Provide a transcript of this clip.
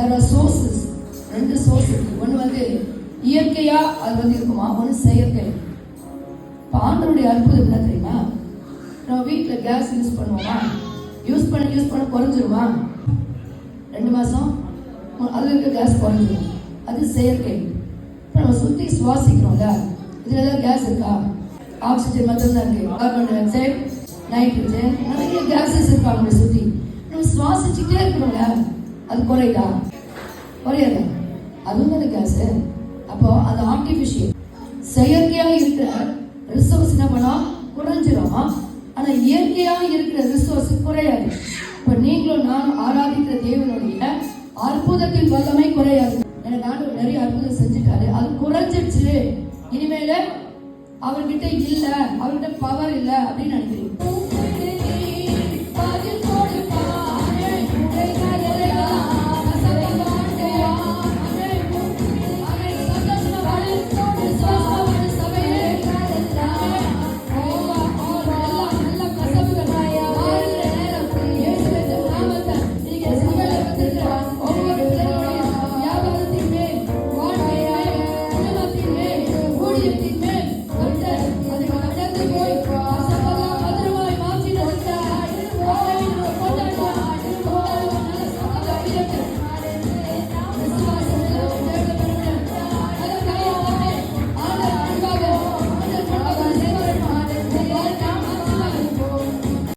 there are ரெண்டு source இருக்கு. ஒன்று வந்து இயற்கையா அது வந்து இருக்குமா? ஒன்று செயற்கை. இப்போ ஆண்டருடைய அற்புதம் என்ன தெரியுமா? நம்ம வீட்டில் கேஸ் யூஸ் பண்ணுவோமா? யூஸ் பண்ண யூஸ் பண்ண குறைஞ்சிருமா? ரெண்டு மாதம் அதில் இருக்க கேஸ் குறைஞ்சிரும். அது செயற்கை. இப்போ நம்ம சுற்றி சுவாசிக்கிறோம்ல இதில் ஏதாவது கேஸ் இருக்கா? ஆக்சிஜன் மட்டும்தான் இருக்கு. கார்பன் டை ஆக்சைடு நைட்ரஜன் நிறைய கேஸஸ் இருக்கா சுற்றி நம்ம சுவாசிச்சுட்டே இருக்கிறோம்ல அது குறையுதா? குறையாதா அதுவும் தானே அப்போ அது ஆர்டிஃபிஷியல் செயற்கையாக இருக்கிற ரிசோர்ஸ் என்ன பண்ணா? குறைஞ்சிரும். ஆனால் இயற்கையாக இருக்கிற ரிசோர்ஸ் குறையாது. இப்போ நீங்களும் நான் ஆராதிக்கிற தேவனுடைய அற்புதத்தின் வல்லமை குறையாது. எனக்கு நானும் நிறைய அற்புதம் செஞ்சுட்டாரு அது குறைஞ்சிடுச்சு இனிமேல அவர்கிட்ட இல்லை. அவர்கிட்ட பவர் இல்லை அப்படின்னு நினைக்கிறேன்